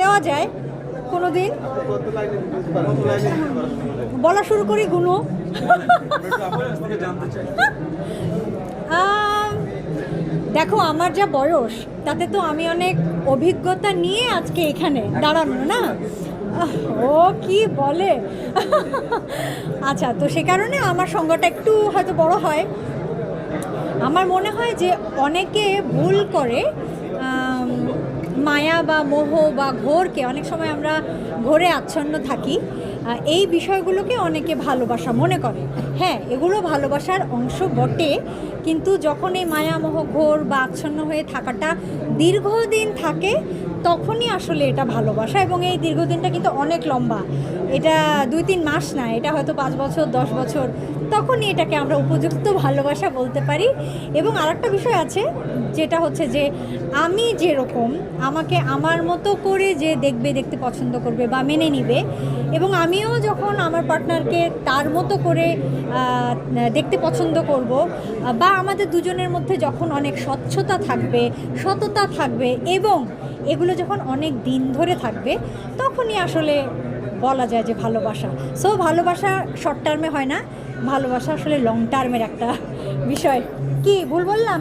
দেওয়া যায় কোনো দিন বলা শুরু করি, গুনো। দেখো, আমার যা বয়স, তাতে তো আমি অনেক অভিজ্ঞতা নিয়ে আজকে এখানে দাঁড়ানো, না? ও কি বলে? আচ্ছা তো সে কারণে আমার সঙ্গটা একটু হয়তো বড় হয়। আমার মনে হয় যে অনেকে ভুল করে মায়া বা মোহ বা ঘোরকে অনেক সময় আমরা ঘোরে আচ্ছন্ন থাকি। এই বিষয়গুলোকে অনেকে ভালোবাসা মনে করে। হ্যাঁ এগুলো ভালোবাসার অংশ বটে। কিন্তু যখন এই মায়া মোহ ঘোর বা আচ্ছন্ন হয়ে থাকাটা দীর্ঘদিন থাকে, তখনই আসলে এটা ভালোবাসা এবং এই দীর্ঘদিনটা কিন্তু অনেক লম্বা। এটা দুই তিন মাস না, এটা হয়তো পাঁচ বছর, দশ বছর, তখনই এটাকে আমরা উপযুক্ত ভালোবাসা বলতে পারি। এবং আরেকটা বিষয় আছে, যেটা হচ্ছে যে আমি যেরকম, আমাকে আমার মতো করে যে দেখবে, দেখতে পছন্দ করবে বা মেনে নিবে, এবং আমিও যখন আমার পার্টনারকে তার মতো করে দেখতে পছন্দ করব বা আমাদের দুজনের মধ্যে যখন অনেক স্বচ্ছতা থাকবে, সততা থাকবে এবং এগুলো যখন অনেক দিন ধরে থাকবে, তখনই আসলে বলা যায় যে ভালোবাসা। সো ভালোবাসা শর্ট টার্মে হয় না, ভালোবাসা আসলে লং টার্মের একটা বিষয়। কি, ভুল বললাম?